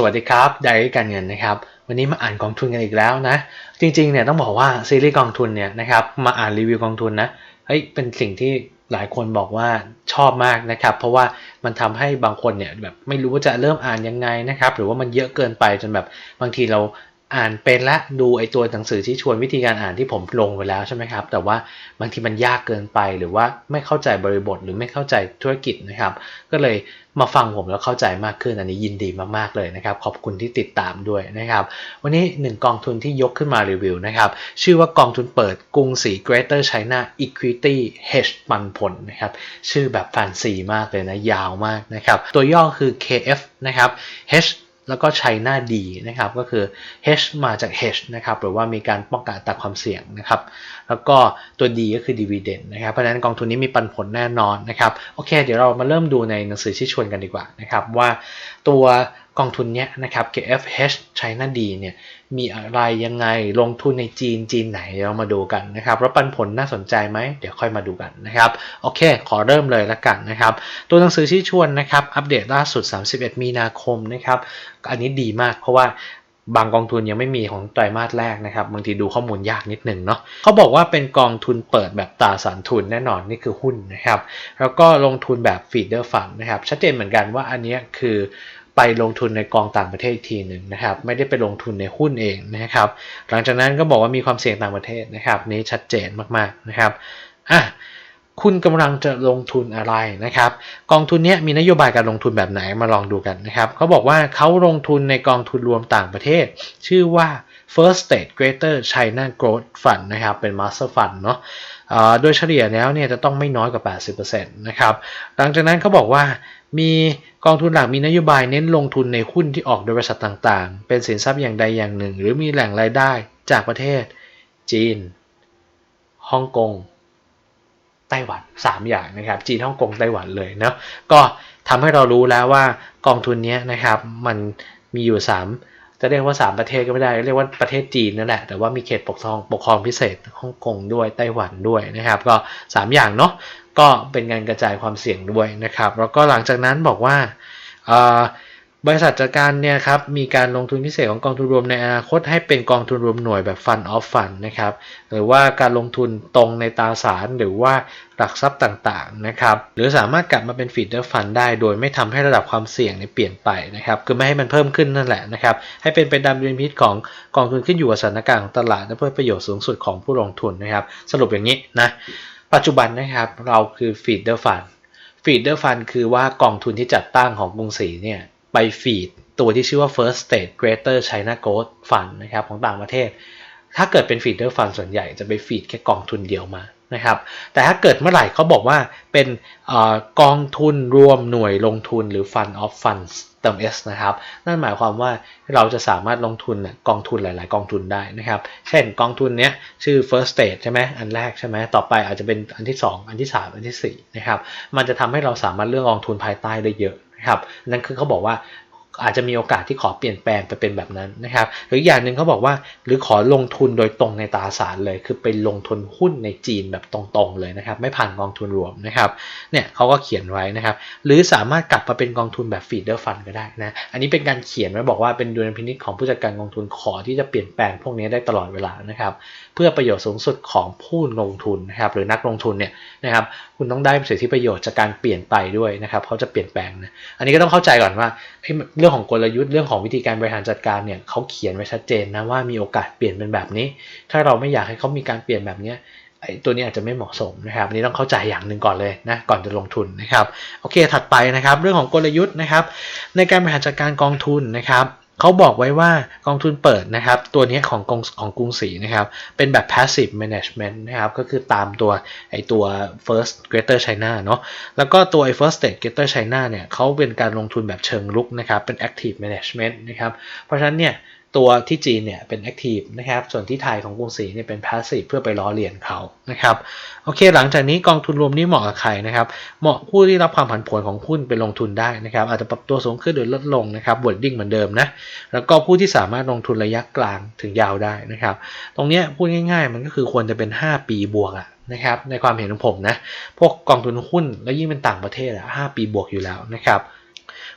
สวัสดีครับไดอารี่การเงินนะครับ วันนี้มาอ่านกองทุนกันอีกแล้วนะ จริงๆเนี่ยต้องบอกว่าซีรีส์กองทุนเนี่ยนะครับมาอ่านรีวิวกองทุนนะเฮ้ยเป็นสิ่งที่หลายคนบอกว่าชอบมากนะครับ เพราะว่ามันทำให้บางคนเนี่ยแบบไม่รู้ว่าจะเริ่มอ่านยังไงนะครับ หรือว่ามันเยอะเกินไปจนแบบบางทีเราอ่านเป็นละดูไอตัวหนังสือที่ชวนวิธีการอ่านที่ผมลงไปแล้วใช่ไหมครับ แต่ว่าบางทีมันยากเกินไปหรือว่าไม่เข้าใจบริบทหรือไม่เข้าใจธุรกิจนะครับ ก็เลย มาฟังผมแล้วเข้าใจมากขึ้น อันนี้ยินดีมากๆเลยนะครับ ขอบคุณที่ติดตามด้วยนะครับ วันนี้หนึ่งกองทุนที่ยกขึ้นมารีวิวนะครับ ชื่อว่ากองทุนเปิดกรุงศรี Greater China Equity Hedge ปันผลนะครับ ชื่อแบบแฟนซีมากเลยนะ ยาวมากนะครับ ตัวย่อคือ KF นะครับ H แล้วก็ China D นะครับก็คือ H มาจาก H นะครับหรือว่ามีการป้องกันอัตราความเสี่ยงนะครับแล้วก็ตัว D ก็คือ Dividend นะครับเพราะฉะนั้นกองทุนนี้มีปันผลแน่นอนนะครับโอเค เดี๋ยวเรามาเริ่มดูในหนังสือที่ชวนกันดีกว่านะครับว่าตัว กองทุนเนี้ยนะครับ KFH China D เนี่ยมีอะไรยังไงลงทุนในจีนจีนไหนเดี๋ยวมาดูกันนะครับแล้วปันผลน่าสนใจไหมเดี๋ยวค่อยมาดูกันนะครับโอเค ขอเริ่มเลยละกันนะครับ ตัวหนังสือที่ชวนนะครับอัปเดตล่าสุด 31 มีนาคมนะครับอันนี้ดีมากเพราะว่าบางกองทุนยังไม่มีของไตรมาสแรกนะครับบางทีดูข้อมูลยากนิดหนึ่งเนาะเขาบอกว่าเป็นกองทุนเปิดแบบตราสารทุนแน่นอนนี่คือหุ้นนะครับ แล้วก็ลงทุนแบบฟีดเดอร์ฟันนะครับ ชัดเจนเหมือนกันว่าอันนี้คือ ไปลงทุนในกองต่างประเทศอีกทีหนึ่งนะครับ ไม่ได้ไปลงทุนในหุ้นเองนะครับ หลังจากนั้นก็บอกว่ามีความเสี่ยงต่างประเทศนะครับนี้ชัดเจนมากๆนะครับอะคุณกำลังจะลงทุนอะไรนะครับ กองทุนนี้มีนโยบายการลงทุนแบบไหนมาลองดูกันนะครับเขาบอกว่าเขาลงทุนในกองทุนรวมต่างประเทศ ชื่อว่า First State Greater China Growth Fund นะครับเป็น Master Fund เนาะ โดยเฉลี่ยแล้วเนี่ยจะต้องไม่น้อยกว่า 80%นะครับ หลังจากนั้นเขาบอกว่ามีกองทุนหลักมีนโยบายเน้นลงทุนในหุ้นที่ออกโดยบริษัทต่างๆ เป็นสินทรัพย์อย่างใดอย่างหนึ่ง หรือมีแหล่งรายได้จากประเทศ จีนฮ่องกงไต้หวัน3 อย่างนะครับจีนฮ่องกงไต้หวันเลยเนาะก็ทำให้เรารู้แล้วว่ากองทุนนี้นะครับมันมีอยู่ 3 จะเรียกว่า 3 ประเทศก็ไม่ได้ เรียกว่าประเทศจีนนั่นแหละแต่ว่ามีเขตปกครองปกครองพิเศษฮ่องกงด้วยไต้หวันด้วยนะครับ ก็ 3 อย่างเนาะก็เป็นการกระจายความเสี่ยงด้วยนะครับ แล้วก็หลังจากนั้นบอกว่า บริษัทจัดการเนี่ยครับมีการลงทุนพิเศษของกองทุนรวมในอนาคตให้เป็นกองทุนรวมหน่วยแบบ Fund of Fund นะครับหรือว่าการลงทุนตรงในตราสารหรือว่าหลักทรัพย์ต่างๆนะครับหรือสามารถกลับมาเป็นฟีดเดอร์ฟันได้ โดยไม่ทำให้ระดับความเสี่ยงเนี่ยเปลี่ยนไปนะครับคือไม่ให้มันเพิ่มขึ้นนั่นแหละนะครับให้เป็นไปตามดุลพินิจของกองทุนขึ้นอยู่กับสถานการณ์ของตลาดและเพื่อประโยชน์สูงสุดของผู้ลงทุนนะครับสรุปอย่างนี้นะปัจจุบันนะครับเราคือฟีดเดอร์ฟันฟีดเดอร์ฟันคือว่ากองทุนที่จัดตั้งของกรุงศรีเนี่ย ไปฟีดตัวที่ชื่อว่า First State Greater China Growth Fund นะครับของต่างประเทศ ถ้าเกิดเป็นฟีดเดอร์ฟันส่วนใหญ่จะไปฟีดแค่กองทุนเดียวมานะครับ แต่ถ้าเกิดเมื่อไหร่เขาบอกว่าเป็นอกองทุนรวมหน่วยลงทุนหรือ Fund of Funds เติม S นะครับ นั่นหมายความว่าเราจะสามารถลงทุนกองทุนหลาย ๆ กองทุนได้นะครับ เช่นกองทุนนี้ชื่อ First State ใช่ไหมอันแรกใช่ไหมต่อไปอาจจะเป็นอันที่ 2 อันที่ 3 อันที่4นะครับ มันจะทำให้เราสามารถเลือกกองทุนภายใต้ได้เยอะ นะครับนั่นคือเขาบอกว่าอาจจะมีโอกาสที่ขอเปลี่ยนแปลงไปเป็นแบบนั้นนะครับ หรืออย่างหนึ่งเขาบอกว่าหรือขอลงทุนโดยตรงในตราสารเลย คือไปลงทุนหุ้นในจีนแบบตรงๆเลยนะครับ ไม่ผ่านกองทุนรวมนะครับเนี่ยเขาก็เขียนไว้นะครับ หรือสามารถกลับมาเป็นกองทุนแบบฟีดเดอร์ฟันก็ได้นะอันนี้เป็นการเขียนไว้บอกว่าเป็นดุลพินิจของผู้จัดการกองทุนขอที่จะเปลี่ยนแปลงพวกนี้ได้ตลอดเวลานะครับ เพื่อประโยชน์สูงสุดของผู้ลงทุนนะครับหรือนักลงทุนเนี่ยนะครับ คุณต้องได้สิทธิประโยชน์จากการเปลี่ยนไปด้วยนะครับเขาจะเปลี่ยนแปลงนะอันนี้ก็ต้องเข้าใจก่อนว่าเรื่องของกลยุทธ์เรื่องของวิธีการบริหารจัดการเนี่ยเขาเขียนไว้ชัดเจนนะว่ามีโอกาสเปลี่ยนเป็นแบบนี้ ถ้าเราไม่อยากให้เขามีการเปลี่ยนแบบนี้ไอ้ตัวนี้อาจจะไม่เหมาะสมนะครับนี่ต้องเข้าใจอย่างหนึ่งก่อนเลยนะก่อนจะลงทุนนะครับโอเคถัดไปนะครับ เรื่องของกลยุทธ์นะครับ ในการบริหารจัดการกองทุนนะครับ เขาบอกไว้ว่ากองทุนเปิดนะครับ ตัวนี้ของกองของกรุงศรีนะครับ เป็นแบบ passive management นะครับ ก็คือตามตัวไอตัว first greater China เนาะแล้วก็ตัวไอ first state greater China เนี่ยเขาเป็นการลงทุนแบบเชิงลุกนะครับ เป็น active management นะครับ เพราะฉะนั้นเนี่ย ตัวที่จีนเนี่ยเป็น active นะครับ ส่วนที่ไทยของกรุงศรีเนี่ยเป็น passive เพื่อไปล้อเลียนเขานะครับ โอเค หลังจากนี้กองทุนรวมนี้เหมาะกับใครนะครับ เหมาะผู้ที่รับความผันผวนของหุ้นไปลงทุนได้นะครับ อาจจะปรับตัวสูงขึ้นหรือลดลงนะครับบวดดิ้งเหมือนเดิมนะ แล้วก็ผู้ที่สามารถลงทุนระยะกลางถึงยาวได้นะครับ ตรงนี้พูดง่าย ๆ มันก็คือควรจะเป็น 5 ปีบวกอะนะครับ ในความเห็นของผมนะ พวกกองทุนหุ้นแล้วยิ่งเป็นต่างประเทศอะ5ปีบวกอยู่แล้วนะครับ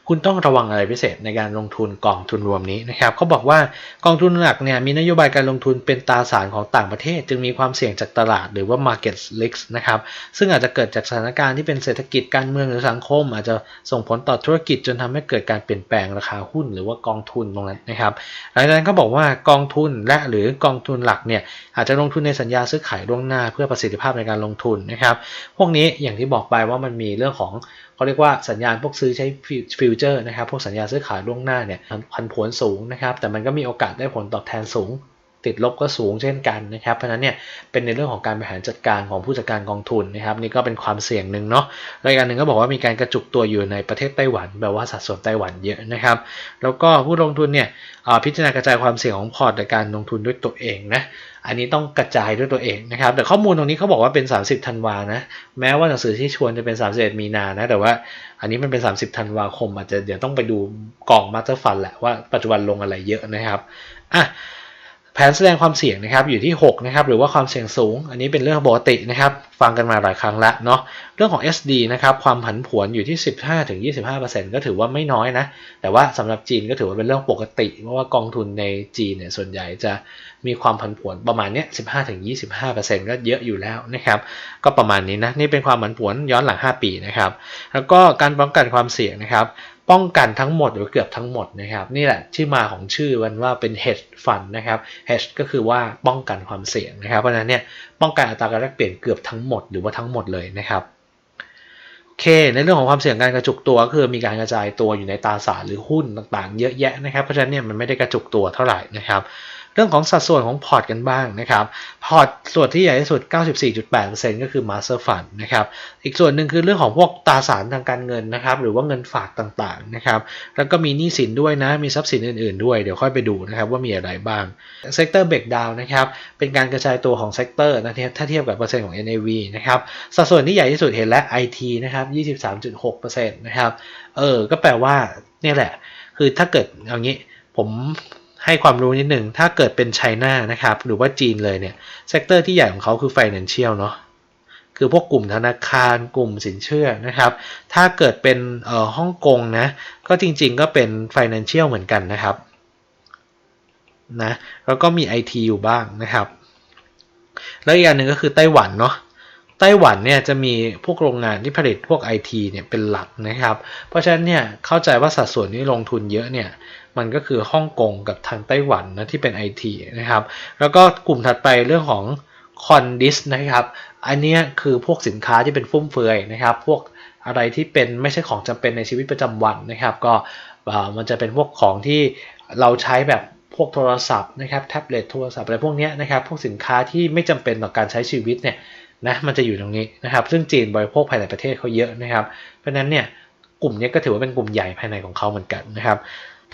คุณต้องระวังอะไรพิเศษในการลงทุนกองทุนรวมนี้นะครับเขาบอกว่ากองทุนหลักเนี่ยมีนโยบายการลงทุนเป็นตราสารของต่างประเทศ จึงมีความเสี่ยงจากตลาดหรือว่า market risk นะครับซึ่งอาจจะเกิดจากสถานการณ์ที่เป็นเศรษฐกิจการเมืองหรือสังคม อาจจะส่งผลต่อธุรกิจจนทำให้เกิดการเปลี่ยนแปลงราคาหุ้นหรือว่ากองทุนตรงนั้นนะครับหลังจากนั้นก็บอกว่ากองทุนและหรือกองทุนหลักเนี่ยอาจจะลงทุนในสัญญาซื้อขายล่วงหน้า เพื่อประสิทธิภาพในการลงทุนนะครับพวกนี้อย่างที่บอกไปว่ามันมีเรื่องของ เขาเรียกว่าสัญญาณพวกซื้อใช้ฟิวเจอร์นะครับ พวกสัญญาซื้อขายล่วงหน้าเนี่ยผันผวนสูงนะครับ แต่มันก็มีโอกาสได้ผลตอบแทนสูง ติดลบก็สูงเช่นกันนะครับ เพราะนั้นเนี่ยเป็นในเรื่องของการบริหารจัดการของผู้จัดการกองทุนนะครับนี่ก็เป็นความเสี่ยงหนึ่งเนาะรายการหนึ่งก็บอกว่ามีการกระจุกตัวอยู่ในประเทศไต้หวันแปลว่าสัดส่วนไต้หวันเยอะนะครับ แล้วก็ผู้ลงทุนเนี่ยพิจารณากระจายความเสี่ยงของพอร์ตในการลงทุนด้วยตัวเองนะอันนี้ต้องกระจายด้วยตัวเองนะครับ แต่ข้อมูลตรงนี้เขาบอกว่าเป็น 30ธันวานะ แม้ว่าหนังสือที่ชวนจะเป็น 31 มีนานะ แต่ว่าอันนี้มันเป็น 30ธันวาคม อาจจะเดี๋ยวต้องไปดูกล่องมาสเตอร์ฟันแหละว่าปัจจุบันลงอะไรเยอะนะครับ อะ แผนแสดงความเสี่ยงนะครับอยู่ที่6นะครับหรือว่าความเสี่ยงสูง อันนี้เป็นเรื่องปกตินะครับฟังกันมาหลายครั้งล้วเนาะเรื่องของ SD นะครับความผันผวนอยู่ที่ 15-25%ก็ถือว่าไม่น้อยนะแต่ว่าสำหรับจีนก็ถือว่าเป็นเรื่องปกติ เพราะว่ากองทุนในจีนเนี่ยส่วนใหญ่จะมีความผันผวนประมาณเนี้ย15-25%ก็เยอะอยู่แล้วนะครับก็ประมาณนี้นะนี่เป็นความผันผวนย้อนหลัง 5 ปีนะครับแล้วก็การป้องกันความเสี่ยงนะครับ ป้องกันทั้งหมดหรือเกือบทั้งหมดนะครับ นี่แหละที่มาของชื่อมันว่าเป็น hedge fund นะครับ hedge ก็คือว่าป้องกันความเสี่ยงนะครับเพราะฉะนั้นเนี่ยป้องกันอัตราการแลกเปลี่ยนเกือบทั้งหมดหรือว่าทั้งหมดเลยนะครับโอเค ในเรื่องของความเสี่ยงการกระจุกตัวก็คือมีการกระจายตัวอยู่ในตราสารหรือหุ้นต่างๆ เยอะแยะนะครับเพราะฉะนั้นเนี่ยมันไม่ได้กระจุกตัวเท่าไหร่นะครับ เรื่องของสัดส่วนของพอร์ตกันบ้างนะครับ พอร์ตส่วนที่ใหญ่ที่สุด 94.8%ก็คือ Master Fund นะครับ อีกส่วนหนึ่งคือเรื่องของพวกตราสารทางการเงินนะครับ หรือว่าเงินฝากต่างๆนะครับ แล้วก็มีหนี้สินด้วยนะ มีทรัพย์สินอื่นๆด้วย เดี๋ยวค่อยไปดูนะครับว่ามีอะไรบ้างเซกเตอร์เบรกดาวนะครับ เป็นการกระจายตัวของเซกเตอร์นะถ้าเทียบกับเปอร์เซ็นต์ของ NAV นะครับ สัดส่วนที่ใหญ่ที่สุดเห็นแล้ว IT นะครับ 23.6%นะครับ เออ ก็แปลว่าเนี่ยแหละ คือถ้าเกิดอย่างนี้ผม ความรู้นิดหนึ่ง ถ้าเกิดเป็นไชน่านะครับ หรือว่าจีนเลยเนี่ย เซกเตอร์ที่ใหญ่ของเขาคือ Financial เนาะคือพวกกลุ่มธนาคารกลุ่มสินเชื่อนะครับ ถ้าเกิดเป็นเอ่อฮ่องกงนะ ก็จริงๆก็เป็น Financial เหมือนกันนะครับนะแล้วก็มี IT อยู่บ้างนะครับ แล้วอีกอย่างหนึ่งก็คือไต้หวันเนาะไต้หวันเนี่ยจะมีพวกโรงงานที่ผลิตพวก IT เนี่ยเป็นหลักนะครับ เพราะฉะนั้นเนี่ยเข้าใจว่าสัดส่วนที่ลงทุนเยอะเนี่ย มันก็คือฮ่องกงกับทางไต้หวันนะที่เป็น IT นะครับ แล้วก็กลุ่มถัดไปเรื่องของคอนดิสนะครับ อันนี้คือพวกสินค้าที่เป็นฟุ่มเฟือยนะครับ พวกอะไรที่เป็นไม่ใช่ของจำเป็นในชีวิตประจำวันนะครับ ก็มันจะเป็นพวกของที่เราใช้แบบพวกโทรศัพท์นะครับแท็บเล็ตโทรศัพท์อะไรพวกนี้นะครับพวกสินค้าที่ไม่จำเป็นต่อการใช้ชีวิตเนี่ยนะมันจะอยู่ตรงนี้นะครับ ซึ่งจีนบริโภคภายในประเทศเขาเยอะนะครับ เพราะนั้นเนี่ยกลุ่มนี้ก็ถือว่าเป็นกลุ่มใหญ่ภายในของเขาเหมือนกันนะครับ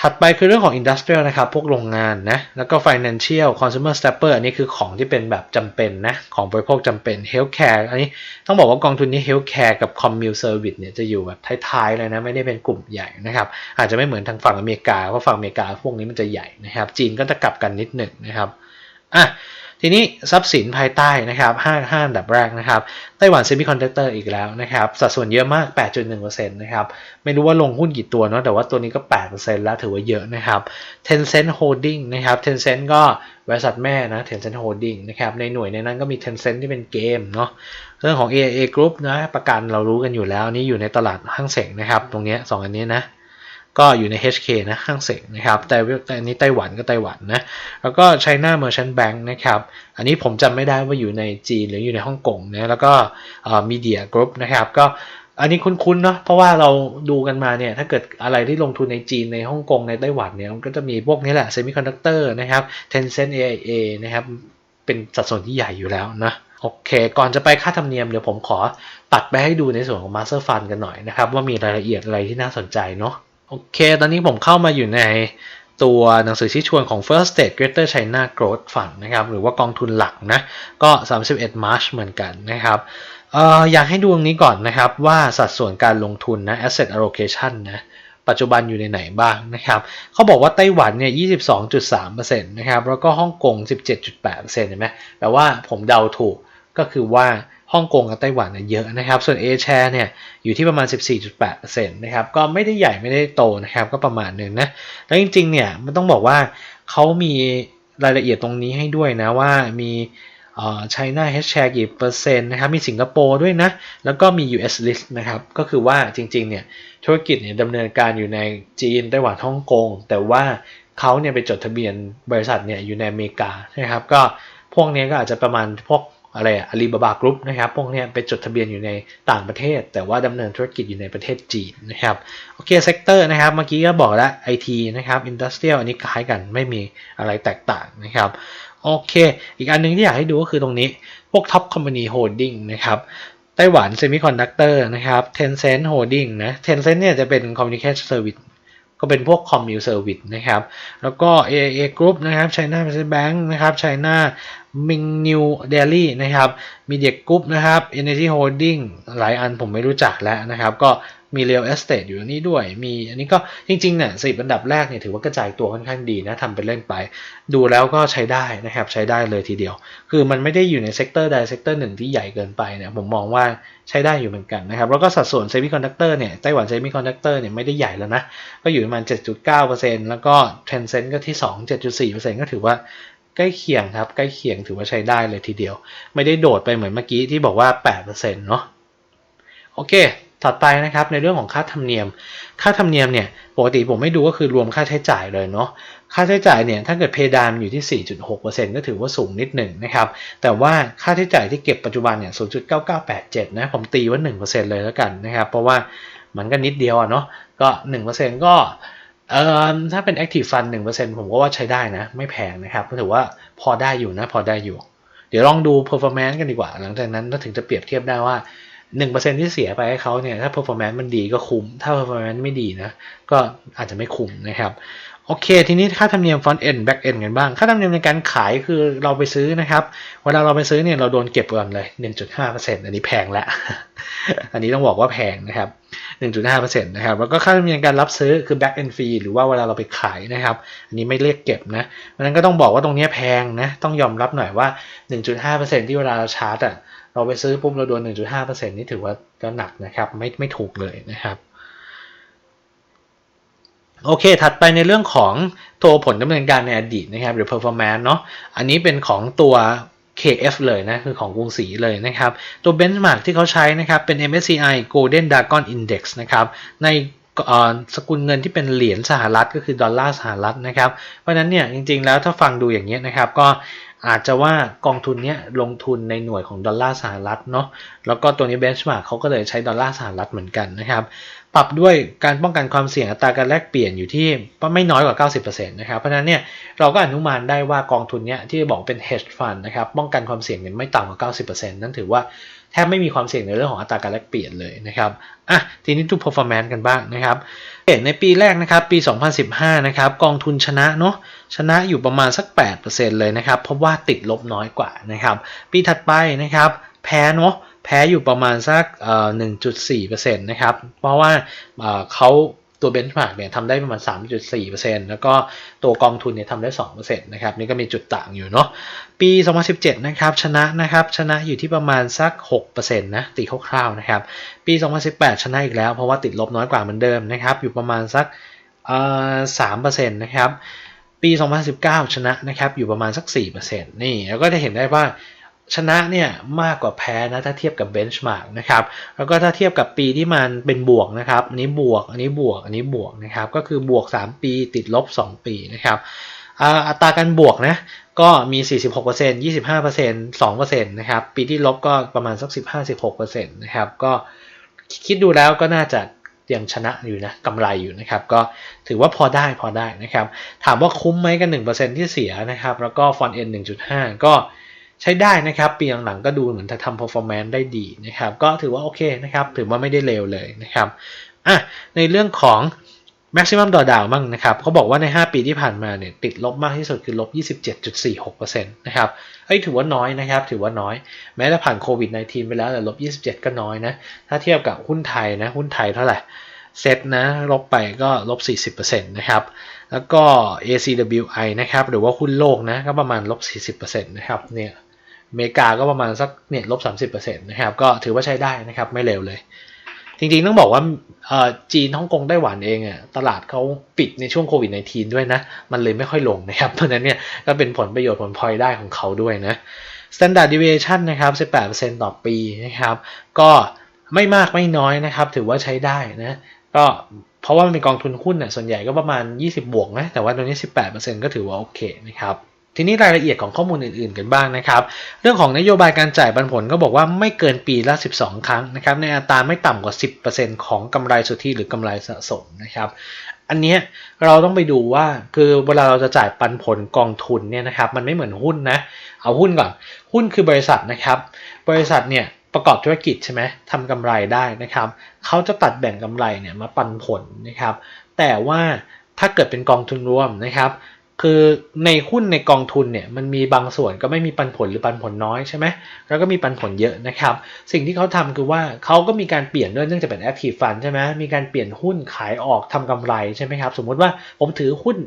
ถัดไปคือเรื่องของ Industrial นะครับ พวกโรงงานนะ แล้วก็ Financial Consumer Staples อันนี้คือของที่เป็นแบบจำเป็นนะ ของบริโภคจำเป็น Healthcare อันนี้ต้องบอกว่ากองทุนนี้ Healthcare กับ Commune Service เนี่ยจะอยู่แบบท้ายๆเลยนะ ไม่ได้เป็นกลุ่มใหญ่นะครับ อาจจะไม่เหมือนทางฝั่งอเมริกา เพราะฝั่งอเมริกาพวกนี้มันจะใหญ่นะครับ จีนก็จะกลับกันนิดหนึ่งนะครับ อะ ทีนี้ทรัพย์สินภายใต้นะครับ5 5อันดับแรกนะครับไต้หวันเซมิคอนดักเตอร์อีกแล้วนะครับสัดส่วนเยอะมาก 8.1%นะครับไม่รู้ว่าลงหุ้นกี่ตัวเนาะแต่ว่าตัวนี้ก็ 8%แล้วถือว่าเยอะนะครับ Tencent Holding นะครับ Tencent ก็บริษัทแม่นะ Tencent Holding นะครับในหน่วยในนั้นก็มี Tencent ที่เป็นเกมเนาะเรื่องของ AIA Group นะประกันเรารู้กันอยู่แล้วนี่อยู่ในตลาดห้างเสงนะครับตรงนี้2อันนี้นะ ก็อยู่ใน HK นะข้างเสงนะครับแต่อันนี้ไต้หวันก็ไต้หวันนะแล้วก็ China Merchant Bank นะครับอันนี้ผมจำไม่ได้ว่าอยู่ในจีนหรืออยู่ในฮ่องกงนะแล้วก็มีเดียกรุ๊ปนะครับก็อันนี้คุ้นๆเนาะเพราะว่าเราดูกันมาเนี่ยถ้าเกิดอะไรที่ลงทุนในจีนในฮ่องกงในไต้หวันเนี่ยมันก็จะมีพวกนี้แหละเซมิคอนดักเตอร์นะครับ Tencent AIA นะครับเป็นสัดส่วนที่ใหญ่อยู่แล้วนะโอเค ก่อนจะไปค่าธรรมเนียมเดี๋ยวผมขอตัดไปให้ดูในส่วนของ Master Fund กันหน่อยนะครับ ว่ามีรายละเอียดอะไรที่น่าสนใจเนาะ โอเค ตอนนี้ผมเข้ามาอยู่ในตัวหนังสือชี้ชวนของ First State Greater China Growth Fund นะครับ หรือว่ากองทุนหลักนะ ก็ 31 March เหมือนกันนะครับเอออยากให้ดูตรงนี้ก่อนนะครับ ว่าสัดส่วนการลงทุนนะ asset allocation นะปัจจุบันอยู่ในไหนบ้างนะครับเขาบอกว่าไต้หวันเนี่ย 22.3%นะครับ แล้วก็ฮ่องกง 17.8%เห็นไหมแปลว่าผมเดาถูกก็คือว่า ฮ่องกงกับไต้หวันเยอะนะครับ ส่วน A share เนี่ยอยู่ที่ประมาณ 14.8%นะครับ ก็ไม่ได้ใหญ่ไม่ได้โตนะครับ ก็ประมาณหนึ่งนะ แล้วจริงๆ เนี่ยมันต้องบอกว่าเขามีรายละเอียดตรงนี้ให้ด้วยนะว่ามีไชน่า H share กี่เปอร์เซ็นต์นะครับ มีสิงคโปร์ด้วยนะ แล้วก็มี US list นะครับ ก็คือว่าจริงๆ เนี่ยธุรกิจเนี่ยดำเนินการอยู่ในจีนไต้หวันฮ่องกง แต่ว่าเขาเนี่ยไปจดทะเบียนบริษัทเนี่ยอยู่ในอเมริกานะครับ ก็พวกนี้ก็อาจจะประมาณพวก อะไรอาลีบาบากรุ๊ปนะครับ พวกนี้ไปจดทะเบียนอยู่ในต่างประเทศ แต่ว่าดำเนินธุรกิจอยู่ในประเทศจีนนะครับ โอเคเซกเตอร์นะครับ เมื่อกี้ก็บอกแล้ว IT นะครับอินดัสเทรียลอันนี้คล้ายกันไม่มีอะไรแตกต่างนะครับโอเค อีกอันนึงที่อยากให้ดูก็คือตรงนี้ พวก Top Company Holding นะครับไต้หวัน Semiconductor นะครับ Tencent Holding นะ Tencent เนี่ยจะเป็น Communication Service ก็เป็นพวก Commu Service นะครับ แล้วก็ AIA Group นะครับ China Merchants Bank นะครับ China Ming New Delhi นะครับ Media Group นะครับ Energy Holding หลายอันผมไม่รู้จักแล้วนะครับ ก็มี Real Estate อยู่นี่ด้วย มีอันนี้ก็จริงๆเนี่ยสิบอันดับแรกเนี่ยถือว่ากระจายตัวค่อนข้างดีนะทำไปเล่นไป ดูแล้วก็ใช้ได้นะครับ ใช้ได้เลยทีเดียว คือมันไม่ได้อยู่ในเซกเตอร์ใดเซกเตอร์หนึ่งที่ใหญ่เกินไปเนี่ยผมมองว่าใช้ได้อยู่เหมือนกันนะครับ แล้วก็สัดส่วนเซมิคอนดักเตอร์เนี่ยไต้หวันเซมิคอนดักเตอร์เนี่ยไม่ได้ใหญ่แล้วนะ ก็อยู่ประมาณ 7.9%แล้วก็ Tencent ก็ที่ 2 7.4%ก็ถือว่า ใกล้เคียงครับใกล้เคียงถือว่าใช้ได้เลยทีเดียว ไม่ได้โดดไปเหมือนเมื่อกี้ที่บอกว่า8%เนาะโอเคถัดไปนะครับในเรื่องของค่าธรรมเนียม ค่าธรรมเนียมเนี่ยปกติผมไม่ดูก็คือรวมค่าใช้จ่ายเลยเนาะค่าใช้จ่ายเนี่ยถ้าเกิดเพดานอยู่ที่ 4.6%ก็ถือว่าสูงนิดหนึ่งนะครับแต่ว่าค่าใช้จ่ายที่เก็บปัจจุบันเนี่ย 0.9987 นะผมตีว่า 1%เลยแล้วกันนะครับเพราะว่ามันก็นิดเดียวอะเนาะก็ 1%ก็ เอ่อถ้าเป็น Active Fund 1%ผมก็ว่าใช้ได้นะ ไม่แพงนะครับก็ถือว่าพอได้อยู่นะ พอได้อยู่ เดี๋ยวลองดู performance กันดีกว่า หลังจากนั้นก็ถึงจะเปรียบเทียบได้ว่า 1%ที่เสียไปให้เขาเนี่ย ถ้า performance มันดีก็คุ้ม ถ้า performance ไม่ดีนะ ก็อาจจะไม่คุ้มนะครับ โอเค ทีนี้ค่าธรรมเนียม front end back end กันบ้าง ค่าธรรมเนียมในการขายคือเราไปซื้อนะครับ เวลาเราไปซื้อเนี่ยเราโดนเก็บก่อนเลย 1.5%อันนี้แพงละ อันนี้ต้องบอกว่าแพงนะครับ 1.5%นะครับแล้วก็ค่าธรรมเนียมการรับซื้อคือ back end fee หรือว่าเวลาเราไปขายนะครับ อันนี้ไม่เรียกเก็บนะเพราะนั้นก็ต้องบอกว่าตรงนี้แพงนะต้องยอมรับหน่อยว่า 1.5%ที่เวลาเราชาร์จอะเราไปซื้อปุ๊บเราโดน 1.5%นี่ถือว่าก็หนักนะครับไม่ไม่ถูกเลยนะครับโอเค ถัดไปในเรื่องของตัวผลดำเนินการในอดีตนะครับหรือ performance เนาะ อันนี้เป็นของตัว KF เลยนะ คือของกรุงศรีเลยนะครับ ตัว benchmark ที่เขาใช้นะครับ เป็น MSCI Golden Dragon Index นะครับ ในสกุลเงินที่เป็นเหรียญสหรัฐก็คือดอลลาร์สหรัฐนะครับ เพราะนั้นเนี่ยจริงๆแล้วถ้าฟังดูอย่างนี้นะครับก็อาจจะว่ากองทุนเนี้ยลงทุนในหน่วยของดอลลาร์สหรัฐเนาะแล้วก็ตัวนี้เบนช์มาร์กเขาก็เลยใช้ดอลลาร์สหรัฐเหมือนกันนะครับ ปรับด้วยการป้องกันความเสี่ยงอัตราการแลกเปลี่ยนอยู่ที่ไม่น้อยกว่า 90%นะครับเพราะฉะนั้นเนี่ยเราก็อนุมานได้ว่ากองทุนเนี้ยที่บอกเป็น hedge fund นะครับป้องกันความเสี่ยงเนี่ยไม่ต่ำกว่า 90%นั่นถือว่าแทบไม่มีความเสี่ยงในเรื่องของอัตราการแลกเปลี่ยนเลยนะครับอะทีนี้ดู performance กันบ้างนะครับเห็นในปีแรกนะครับปี 2015 นะครับกองทุนชนะเนาะชนะอยู่ประมาณสัก 8%เลยนะครับเพราะว่าติดลบน้อยกว่านะครับปีถัดไปนะครับแพ้เนาะ แพ้อยู่ประมาณสักเปอ่อ1.4%นต์นะครับ เพราะว่าเอ่อเขาตัวเบนช์มาร์กเนี่ยทำได้ประมาณ 3.4%แล้วก็ตัวกองทุนเนี่ยทำได้ 2%นะครับ นี่ก็มีจุดต่างอยู่เนาะ ปี 2017 นะครับ ชนะนะครับ ชนะอยู่ที่ประมาณสัก 6%นะ ตีคร่าวๆนะครับ ปี 2018 ชนะอีกแล้ว เพราะว่าติดลบน้อยกว่าเหมือนเดิมนะครับ อยู่ประมาณสักเอ่อ3%นะครับ ปี 2019 ชนะนะครับ อยู่ประมาณสัก 4%นี่ แล้วก็จะเห็นได้ว่า ชนะเนี่ยมากกว่าแพ้นะถ้าเทียบกับเบนช์มาร์กนะครับแล้วก็ถ้าเทียบกับปีที่มันเป็นบวกนะครับอันนี้บวกอันนี้บวกอันนี้บวกนะครับก็คือบวก 3 ปีติดลบ 2 ปีนะครับอัตราการบวกนะก็มี 46% 25% 2%นะครับปีที่ลบก็ประมาณสัก 15-16%นะครับก็คิดดูแล้วก็น่าจะยังชนะอยู่นะกำไรอยู่นะครับ ก็ถือว่าพอได้พอได้นะครับ ถามว่าคุ้มไหมกัน 1%ที่เสียนะครับ แล้วก็ฟอนต์เอ็น1.5 ก็ ใช้ได้นะครับ ปีหลังๆก็ดูเหมือนจะทำ performance ได้ดีนะครับ ก็ถือว่าโอเคนะครับ ถือว่าไม่ได้เลวเลยนะครับอะในเรื่องของ maximum drawdown บ้างนะครับเขาบอกว่าใน 5 ปีที่ผ่านมาเนี่ยติดลบมากที่สุดคือลบ 27.46%นะครับเฮ้ยถือว่าน้อยนะครับ ถือว่าน้อย แม้จะผ่านโควิด -19 ไปแล้วแต่ลบ 27 ก็น้อยนะ ถ้าเทียบกับหุ้นไทยนะ หุ้นไทยเท่าไหร่เซ็ตนะลบไปก็ลบ 40%นะครับ แล้วก็ ACWI นะครับ หรือว่าหุ้นโลกนะ ก็ประมาณลบ 40%นะครับเนี่ย เมริกาก็ประมาณสักเนี่ยลบสามสิบเปอร์เซ็นต์นะครับ ก็ถือว่าใช้ได้นะครับไม่เร็วเลย จริงๆต้องบอกว่าเอ่อจีนฮ่องกงไต้หวันเองอะตลาดเขาปิดในช่วงโควิด -19 ด้วยนะ มันเลยไม่ค่อยลงนะครับ เพราะฉะนั้นเนี่ยก็เป็นผลประโยชน์ผลพลอยได้ของเขาด้วยนะ standard deviation นะครับ 18%ต่อปีนะครับ ก็ไม่มากไม่น้อยนะครับ ถือว่าใช้ได้นะก็เพราะว่ามันเป็นกองทุนหุ้นน่ะส่วนใหญ่ก็ประมาณ 20 บวกนะ แต่ว่าตัวนี้ 18%ก็ถือว่าโอเคนะครับ ทีนี้รายละเอียดของข้อมูลอื่นๆกันบ้างนะครับ เรื่องของนโยบายการจ่ายปันผลก็บอกว่าไม่เกินปีละ 12 ครั้งนะครับ ในอัตราไม่ต่ำกว่า 10%ของกำไรสุทธิหรือกำไรสะสมนะครับอันเนี้ยเราต้องไปดูว่าคือเวลาเราจะจ่ายปันผลกองทุนเนี่ยนะครับมันไม่เหมือนหุ้นนะเอาหุ้นก่อน หุ้นคือบริษัทนะครับ บริษัทเนี่ยประกอบธุรกิจใช่ไหมทำกำไรได้นะครับเขาจะตัดแบ่งกำไรเนี่ยมาปันผลนะครับ แต่ว่าถ้าเกิดเป็นกองทุนรวมนะครับ คือในหุ้นในกองทุนเนี่ยมันมีบางส่วนก็ไม่มีปันผลหรือปันผลน้อยใช่ไหมแล้วก็มีปันผลเยอะนะครับ สิ่งที่เขาทำคือว่าเขาก็มีการเปลี่ยนด้วยเนื่องจากเป็นแอคทีฟฟันใช่ไหมมีการเปลี่ยนหุ้นขายออกทำกำไรใช่ไหมครับ สมมุติว่าผมถือหุ้น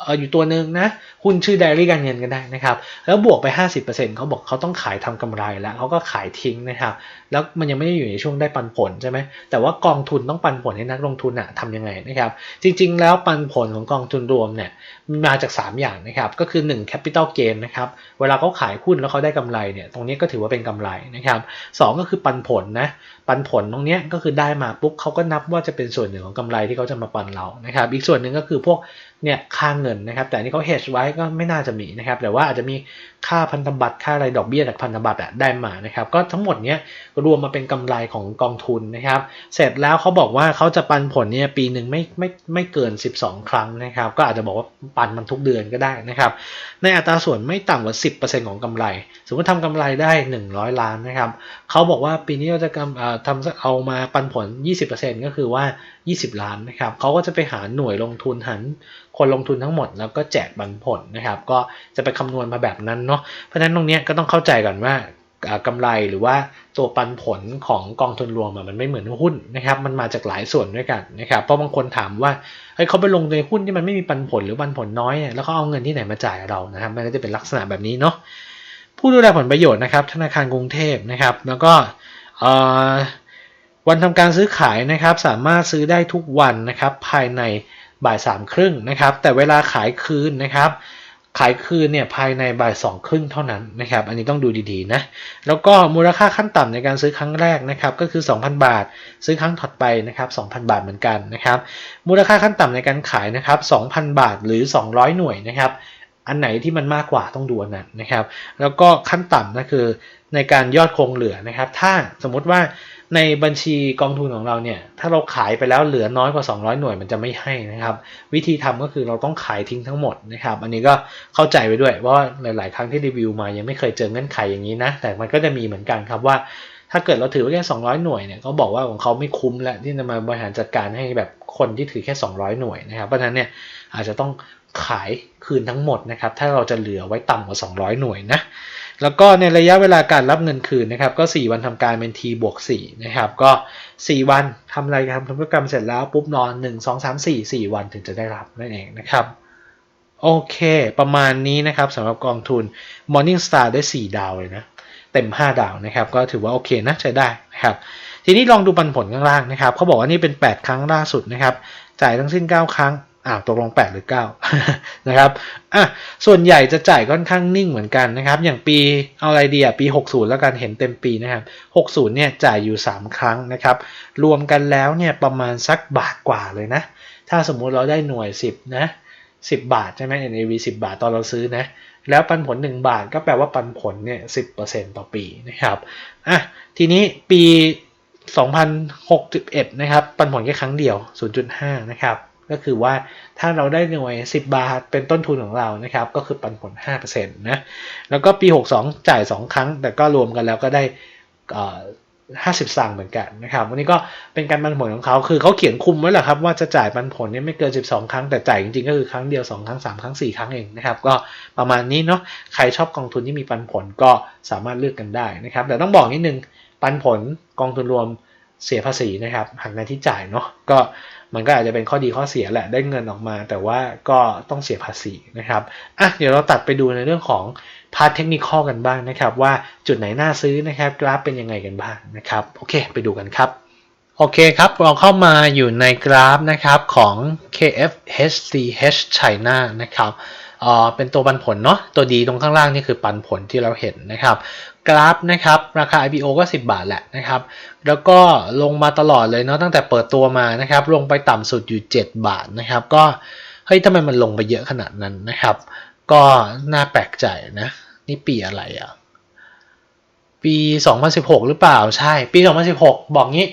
อออยู่ตัวหนึ่งนะหุ้นชื่อไดรี่การเงินก็ได้นะครับ แล้วบวกไป 50%เขาบอกเขาต้องขายทำกำไรแล้วเขาก็ขายทิ้งนะครับ แล้วมันยังไม่ได้อยู่ในช่วงได้ปันผลใช่ไหมแต่ว่ากองทุนต้องปันผลให้นักลงทุนอะทำยังไงนะครับ จริงๆ แล้วปันผลของกองทุนรวมเนี่ยมาจาก 3 อย่างนะครับ ก็คือ 1 capital gain นะครับ เวลาเขาขายหุ้นแล้วเขาได้กำไรเนี่ยตรงนี้ก็ถือว่าเป็นกำไรนะครับสก็คือปันผลนะปันผลตรงนี้ก็คือได้มาปุ๊บเขาก็นับว่าจะเป็นส่วนหนึ่งของกำไรที่เขาจะมาปันเรานะครับ อีกส่วนหนึ่งก็คือพวก เนี่ยค่างเงินนะครับ แต่นนี่เขา hedge ไว้ก็ไม่น่าจะมีนะครับ แต่ว่าอาจจะมี ค่าพันธบัตรค่าอะไรดอกเบี้ยจากพันธบัตรอะได้มานะครับ ก็ทั้งหมดเนี้ยรวมมาเป็นกำไรของกองทุนนะครับ เสร็จแล้วเขาบอกว่าเขาจะปันผลเนี่ยปีหนึ่งไม่ไม่ไม่เกิน 12 ครั้งนะครับ ก็อาจจะบอกว่าปันมันทุกเดือนก็ได้นะครับ ในอัตราส่วนไม่ต่ำกว่า 10%ของกำไร สมมติทำกำไรได้ 100 ล้านนะครับเขาบอกว่าปีนี้เราจะกำเอ่อทำเอามาปันผล 20%ก็คือว่า 20 ล้านนะครับเขาก็จะไปหาหน่วยลงทุนหันคนลงทุนทั้งหมดแล้วก็แจกปันผลนะครับ ก็จะไปคำนวณมาแบบนั้นเนาะเพราะฉะนั้นตรงนี้ก็ต้องเข้าใจก่อนว่าอ่ากำไรหรือว่าตัวปันผลของกองทุนรวมมันไม่เหมือนหุ้นนะครับ มันมาจากหลายส่วนด้วยกันนะครับเพราะบางคนถามว่าเฮ้ยเขาไปลงในหุ้นที่มันไม่มีปันผลหรือปันผลน้อยเนี่ยแล้วเขาเอาเงินที่ไหนมาจ่ายเรานะครับมันก็จะเป็นลักษณะแบบนี้เนาะผู้ดูแลผลประโยชน์นะครับ ธนาคารกรุงเทพนะครับ แล้วก็วันทำการซื้อขายนะครับ สามารถซื้อได้ทุกวันนะครับ ภายในบ่ายสามครึ่งนะครับ แต่เวลาขายคืนนะครับ ขายคืนเนี่ยภายในบ่ายสองครึ่งเท่านั้นนะครับ อันนี้ต้องดูดีๆนะ แล้วก็มูลค่าขั้นต่ำในการซื้อครั้งแรกนะครับก็คือ 2,000 บาท ซื้อครั้งถัดไปนะครับ2,000 บาทเหมือนกันนะครับ มูลค่าขั้นต่ำในการขายนะครับ2,000 บาทหรือ 200 หน่วยนะครับ อันไหนที่มันมากกว่าต้องดูอันนั้นนะครับ แล้วก็ขั้นต่ำนั่นคือในการยอดคงเหลือนะครับ ถ้าสมมุติว่า ในบัญชีกองทุนของเราเนี่ย ถ้าเราขายไปแล้วเหลือน้อยกว่า 200 หน่วยมันจะไม่ให้นะครับ วิธีทำก็คือเราต้องขายทิ้งทั้งหมดนะครับ อันนี้ก็เข้าใจไปด้วยว่าหลาย ๆ ครั้งที่รีวิวมายังไม่เคยเจอเงื่อนไขอย่างนี้นะ แต่มันก็จะมีเหมือนกันครับว่า ถ้าเกิดเราถือไว้แค่ 200 หน่วยเนี่ยเขาบอกว่าของเขาไม่คุ้มแล้วที่จะมาบริหารจัดการให้แบบคนที่ถือแค่ 200 หน่วยนะครับ เพราะฉะนั้นเนี่ยอาจจะต้องขายคืนทั้งหมดนะครับ ถ้าเราจะเหลือไว้ต่ำกว่า 200 หน่วยนะ แล้วก็ในระยะเวลาการรับเงินคืนนะครับ ก็ 4 วันทำการเป็น T บวก4นะครับ ก็ 4 วันทำรายการทำธุรกรรมเสร็จแล้วปุ๊บนอน 1 2 3 4 4 วันถึงจะได้รับนั่นเองนะครับ โอเค ประมาณนี้นะครับสำหรับกองทุน Morning Star ได้ 4 ดาวเลยนะเต็ม 5 ดาวนะครับ ก็ถือว่าโอเคนะใช้ได้นะครับ ทีนี้ลองดูปันผลข้างล่างนะครับเขาบอกว่านี่เป็น 8 ครั้งล่าสุดนะครับ จ่ายทั้งสิ้น 9 ครั้ง อ่าตกลง 8 หรือ 9 นะครับอะส่วนใหญ่จะจ่ายค่อนข้างนิ่งเหมือนกันนะครับ อย่างปีเอาอะไรดีอะปี 60 แล้วกันเห็นเต็มปีนะครับ 60 เนี่ยจ่ายอยู่ 3 ครั้งนะครับ รวมกันแล้วเนี่ยประมาณสักบาทกว่าเลยนะ ถ้าสมมุติเราได้หน่วย 10 นะ 10 บาทใช่ไหม NAV 10 บาทตอนเราซื้อนะ แล้วปันผล 1 บาทก็แปลว่าปันผลเนี่ย 10%ต่อปีนะครับอะทีนี้ปี 2061 นะครับ ปันผลแค่ครั้งเดียว 0.5 นะครับ ก็คือว่าถ้าเราได้หน่วย 10 บาทเป็นต้นทุนของเรานะครับ ก็คือปันผล 5%นะแล้วก็ปี 62 จ่าย 2 ครั้ง แต่ก็รวมกันแล้วก็ได้50สั่งเหมือนกันนะครับวันนี้ก็เป็นการปันผลของเขาคือเขาเขียนคุมไว้แหละครับว่าจะจ่ายปันผลเนี่ยไม่เกิน 12 ครั้งแต่จ่ายจริงๆก็คือครั้งเดียว2ครั้ง3 ครั้ง 4 ครั้งเองนะครับก็ประมาณนี้เนาะใครชอบกองทุนที่มีปันผลก็สามารถเลือกกันได้นะครับแต่ต้องบอกนิดนึงปันผลกองทุนรวมเสียภาษีนะครับหักในที่จ่ายเนาะก็ มันก็อาจจะเป็นข้อดีข้อเสียแหละได้เงินออกมา แต่ว่าก็ต้องเสียภาษีนะครับอะเดี๋ยวเราตัดไปดูในเรื่องของพาร์ทเทคนิคกันบ้างนะครับ ว่าจุดไหนน่าซื้อนะครับกราฟเป็นยังไงกันบ้างนะครับโอเค ไปดูกันครับโอเคครับ เราเข้ามาอยู่ในกราฟนะครับของ KFHCH China นะครับ เอ่อเป็นตัวปันผลเนาะตัวดีตรงข้างล่างนี่คือปันผลที่เราเห็นนะครับ กราฟนะครับราคา IPO ก็ 10 บาทแหละนะครับ แล้วก็ลงมาตลอดเลยเนาะตั้งแต่เปิดตัวมานะครับ ลงไปต่ำสุดอยู่ 7 บาทนะครับ ก็เฮ้ยทำไมมันลงไปเยอะขนาดนั้นนะครับ ก็น่าแปลกใจนะ นี่ปีอะไรอะ่ะปี 2016 หรือเปล่าใช่ ปี 2016 บอกงี้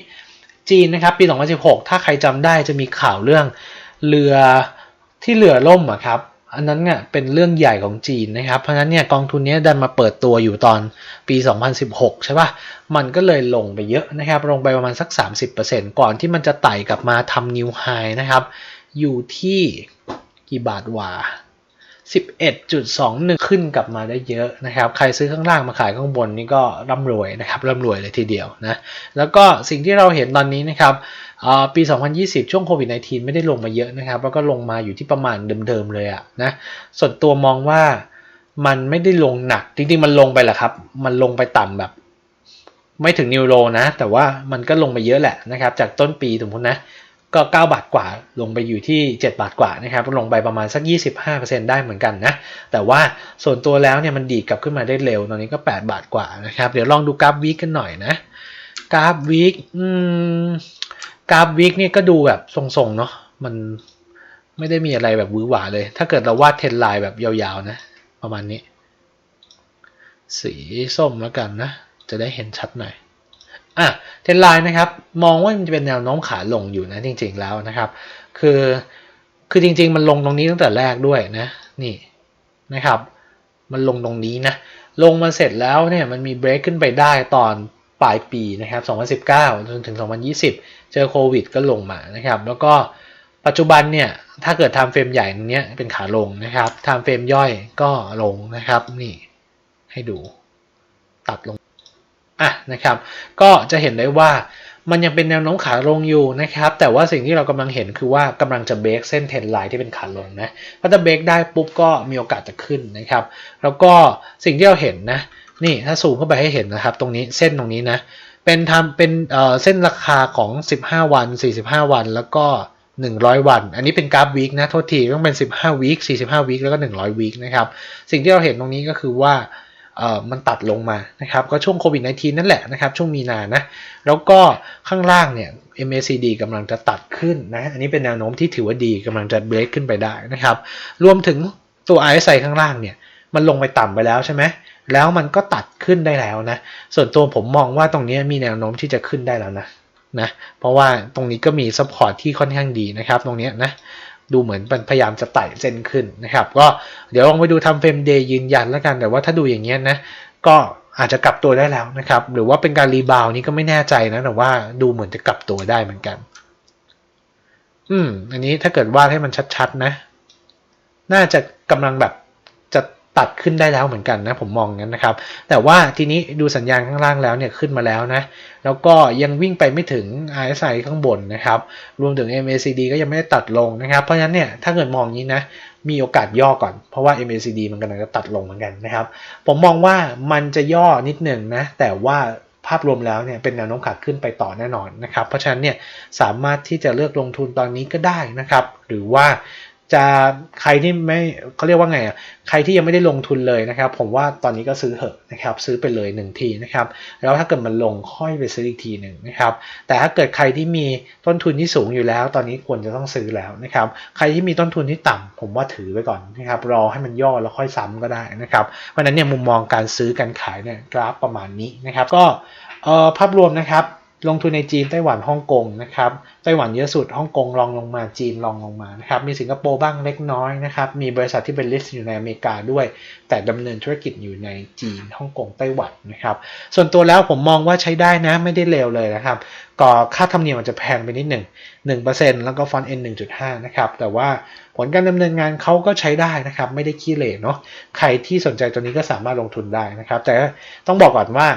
จีนนะครับ ปี 2016 ถ้าใครจำได้จะมีข่าวเรื่องเรือที่เรือล่มอะครับ อันนั้นเนี่ยเป็นเรื่องใหญ่ของจีนนะครับ เพราะฉะนั้นเนี่ยกองทุนนี้ดันมาเปิดตัวอยู่ตอนปี 2016 ใช่ปะ่ะ มันก็เลยลงไปเยอะนะครับ ลงไปประมาณสัก 30%ก่อนที่มันจะไต่กลับมาทำนิวไฮนะครับ อยู่ที่กี่บาทวะ 11.21 ขึ้นกลับมาได้เยอะนะครับ ใครซื้อข้างล่างมาขายข้างบนนี่ก็ร่ำรวยนะครับร่ำรวยเลยทีเดียวนะ แล้วก็สิ่งที่เราเห็นตอนนี้นะครับปี 2020 ช่วงโควิด -19 ไม่ได้ลงมาเยอะนะครับ แล้วก็ลงมาอยู่ที่ประมาณเดิมๆเลยอะนะ ส่วนตัวมองว่ามันไม่ได้ลงหนัก จริงๆ มันลงไปแหละครับ มันลงไปต่ำแบบ ไม่ถึงนิวโรนะ แต่ว่ามันก็ลงไปเยอะแหละนะครับ จากต้นปีสมมตินะ ก็ 9 บาทกว่าลงไปอยู่ที่ 7 บาทกว่านะครับลงไปประมาณสัก 25%ได้เหมือนกันนะ แต่ว่าส่วนตัวแล้วเนี่ยมันดีดกลับขึ้นมาได้เร็ว ตอนนี้ก็ 8 บาทกว่านะครับ เดี๋ยวลองดูกราฟวีคกันหน่อยนะกราฟวีคอืมกราฟวีคเนี่ยก็ดูแบบทรงๆเนาะมันไม่ได้มีอะไรแบบวื้อหวาเลย ถ้าเกิดเราวาดเทรนไลน์แบบยาวๆนะ ประมาณนี้ สีส้มแล้วกันนะ จะได้เห็นชัดหน่อย อะเทรนไลน์นะครับมองว่ามันจะเป็นแนวโน้มขาลงอยู่นะจริง ๆแล้วนะครับ คือคือจริง ๆ มันลงตรงนี้ตั้งแต่แรกด้วยนะนี่นะครับ มันลงตรงนี้นะลงมาเสร็จแล้วเนี่ยมันมีเบรกขึ้นไปได้ตอนปลายปีนะครับ 2019 จนถึง 2020 เจอโควิดก็ลงมานะครับ แล้วก็ปัจจุบันเนี่ย ถ้าเกิดทำเฟรมใหญ่ตรงนี้เป็นขาลงนะครับทำเฟรมย่อยก็ลงนะครับ นี่ให้ดูตัดลง อะนะครับ ก็จะเห็นได้ว่ามันยังเป็นแนวโน้มขาลงอยู่นะครับ แต่ว่าสิ่งที่เรากำลังเห็นคือว่ากำลังจะเบรกเส้นเทรนไลน์ที่เป็นขาลงนะพอจะเบรกได้ปุ๊บก็มีโอกาสจะขึ้นนะครับ แล้วก็สิ่งที่เราเห็นนะนี่ถ้าซูมเข้าไปให้เห็นนะครับ ตรงนี้เส้นตรงนี้นะเป็นทำเป็นเอ่อเส้นราคาของ 15 วัน 45 วัน แล้วก็ 100 วัน อันนี้เป็นกราฟวีคนะโทษทีต้องเป็น 15วีค45วีคแล้วก็ 100วีคนะครับ สิ่งที่เราเห็นตรงนี้ก็คือว่า มันตัดลงมานะครับก็ช่วงโควิด -19 นั่นแหละนะครับช่วงมีนานะแล้วก็ข้างล่างเนี่ย MACD กำลังจะตัดขึ้นนะอันนี้เป็นแนวโน้มที่ถือว่าดีกำลังจะเบรกขึ้นไปได้นะครับรวมถึงตัว RSI ข้างล่างเนี่ยมันลงไปต่ำไปแล้วใช่ไหมแล้วมันก็ตัดขึ้นได้แล้วนะส่วนตัวผมมองว่าตรงนี้มีแนวโน้มที่จะขึ้นได้แล้วนะนะเพราะว่าตรงนี้ก็มีซัพพอร์ตที่ค่อนข้างดีนะครับตรงนี้นะ ดูเหมือนมันพยายามจะไต่เส้นขึ้นนะครับ ก็เดี๋ยวลองไปดูทำเฟรมเดย์ยืนยันแล้วกัน แต่ว่าถ้าดูอย่างเงี้ยนะ ก็อาจจะกลับตัวได้แล้วนะครับ หรือว่าเป็นการรีบาวนี้ก็ไม่แน่ใจนะ แต่ว่าดูเหมือนจะกลับตัวได้เหมือนกัน อืม อันนี้ถ้าเกิดวาดให้มันชัดๆนะ น่าจะกำลังแบบจะ ตัดขึ้นได้แล้วเหมือนกันนะผมมองงั้นนะครับ แต่ว่าทีนี้ดูสัญญาณข้างล่างแล้วเนี่ยขึ้นมาแล้วนะ แล้วก็ยังวิ่งไปไม่ถึง RSI ข้างบนนะครับ รวมถึง MACD ก็ยังไม่ได้ตัดลงนะครับ เพราะฉะนั้นเนี่ยถ้าเกิดมองนี้นะมีโอกาสย่อก่อน เพราะว่า MACD มันกำลังจะตัดลงเหมือนกันนะครับ ผมมองว่ามันจะย่อนิดหนึ่งนะ แต่ว่าภาพรวมแล้วเนี่ยเป็นแนวโน้มขาขึ้นไปต่อแน่นอนนะครับ เพราะฉะนั้นเนี่ยสามารถที่จะเลือกลงทุนตอนนี้ก็ได้นะครับ หรือว่า จะใครที่ไม่เขาเรียกว่าไงอะใครที่ยังไม่ได้ลงทุนเลยนะครับ ผมว่าตอนนี้ก็ซื้อเหอะนะครับ ซื้อไปเลย1ทีนะครับ แล้วถ้าเกิดมันลงค่อยไปซื้ออีกทีหนึ่งนะครับ แต่ถ้าเกิดใครที่มีต้นทุนที่สูงอยู่แล้ว ตอนนี้ควรจะต้องซื้อแล้วนะครับ ใครที่มีต้นทุนที่ต่ำผมว่าถือไว้ก่อนนะครับรอให้มันย่อแล้วค่อยซ้ำก็ได้นะครับเพราะฉะนั้นเนี่ยมุมมองการซื้อการขายเนี่ยกราฟประมาณนี้นะครับ ก็เอ่อภาพรวมนะครับ ลงทุนในจีนไต้หวันฮ่องกงนะครับไต้หวันเยอะสุดฮ่องกงรองลงมาจีนรองลงมานะครับมีสิงคโปร์บ้างเล็กน้อยนะครับมีบริษัทที่เป็น list อยู่ในอเมริกาด้วย แต่ดำเนินธุรกิจอยู่ในจีนฮ่องกงไต้หวันนะครับส่วนตัวแล้วผมมองว่าใช้ได้นะไม่ได้เลวเลยนะครับก็ค่าธรรมเนียมมันจะแพงไปนิดหนึ่งหนึ่งเปอร์เซ็นต์แล้วก็ฟอนต์เอ็นหนึ่งจุดห้านะครับแต่ว่าผลการดำเนินงานเขาก็ใช้ได้นะครับไม่ได้ขี้เหร่เนาะใครที่สนใจตัวนี้ก็สามารถลงทุนได้นะครับแต่ต้องบอกก่อนว่า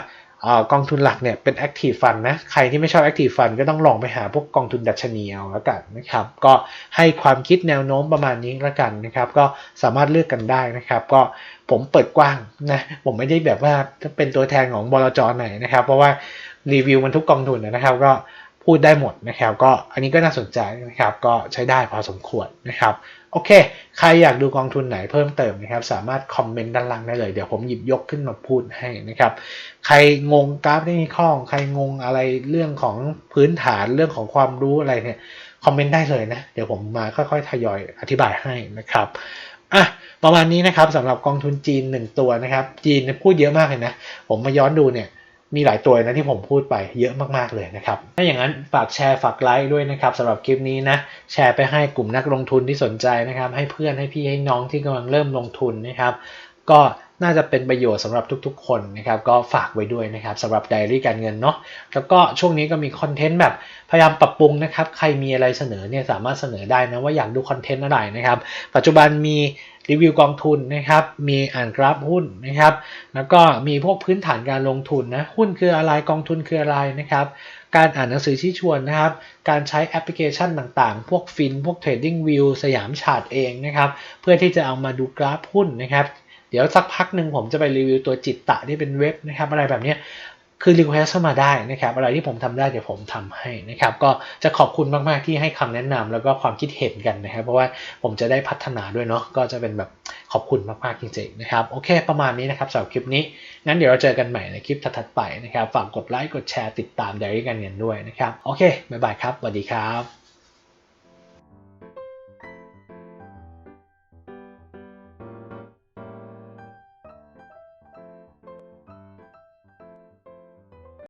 อกองทุนหลักเนี่ยเป็น Active Fund นะ ใครที่ไม่ชอบ Active Fund ก็ต้องลองไปหาพวกกองทุนดัชนีเอาแล้วกันนะครับ ก็ให้ความคิดแนวโน้มประมาณนี้แล้วกันนะครับ ก็สามารถเลือกกันได้นะครับ ก็ผมเปิดกว้างนะ ผมไม่ได้แบบว่าเป็นตัวแทนของบลจไหนนะครับ เพราะว่ารีวิวมันทุกกองทุนนะครับ ก็ พูดได้หมดนะครับ ก็อันนี้ก็น่าสนใจนะครับ ก็ใช้ได้พอสมควรนะครับ โอเค ใครอยากดูกองทุนไหนเพิ่มเติมนะครับ สามารถคอมเมนต์ด้านล่างได้เลย เดี๋ยวผมหยิบยกขึ้นมาพูดให้นะครับ ใครงงกราฟได้มีข้อง ใครงงอะไรเรื่องของพื้นฐานเรื่องของความรู้อะไรเนี่ย คอมเมนต์ได้เลยนะ เดี๋ยวผมมาค่อยๆ ทยอยอธิบายให้นะครับอะประมาณนี้นะครับสำหรับกองทุนจีน 1 ตัวนะครับ จีนพูดเยอะมากเลยนะ ผมมาย้อนดูเนี่ย มีหลายตัวนะที่ผมพูดไปเยอะมากๆเลยนะครับ ถ้าอย่างนั้นฝากแชร์ฝากไลค์ด้วยนะครับสำหรับคลิปนี้นะ แชร์ไปให้กลุ่มนักลงทุนที่สนใจนะครับ ให้เพื่อนให้พี่ให้น้องที่กำลังเริ่มลงทุนนะครับ ก็น่าจะเป็นประโยชน์สำหรับทุกๆ คนนะครับ ก็ฝากไว้ด้วยนะครับสำหรับไดอารี่การเงินเนาะแล้วก็ช่วงนี้ก็มีคอนเทนต์แบบพยายามปรับปรุงนะครับ ใครมีอะไรเสนอเนี่ยสามารถเสนอได้นะว่าอยากดูคอนเทนต์อะไรนะครับ ปัจจุบันมี รีวิวกองทุนนะครับ มีอ่านกราฟหุ้นนะครับ แล้วก็มีพวกพื้นฐานการลงทุนนะ หุ้นคืออะไร กองทุนคืออะไรนะครับ การอ่านหนังสือชี้ชวนนะครับ การใช้แอปพลิเคชันต่างๆ พวกฟิน พวก Trading View สยามชาร์ตเองนะครับ เพื่อที่จะเอามาดูกราฟหุ้นนะครับเดี๋ยวสักพักหนึ่งผมจะไปรีวิวตัวจิตตะที่เป็นเว็บนะครับอะไรแบบเนี้ย คือรีเควสเข้ามาได้นะครับ อะไรที่ผมทำได้เดี๋ยวผมทำให้นะครับ ก็จะขอบคุณมาก ๆ ที่ให้คำแนะนำแล้วก็ความคิดเห็นกันนะครับ เพราะว่าผมจะได้พัฒนาด้วยเนาะ ก็จะเป็นแบบขอบคุณมาก ๆ จริง ๆ นะครับ โอเค ประมาณนี้นะครับสำหรับคลิปนี้ งั้นเดี๋ยวเราเจอกันใหม่ในคลิปถัด ๆ ไปนะครับ ฝากกดไลค์ กดแชร์ ติดตามไดรี่กันเงินด้วยนะครับ โอเค บ๊ายบายครับ สวัสดีครับ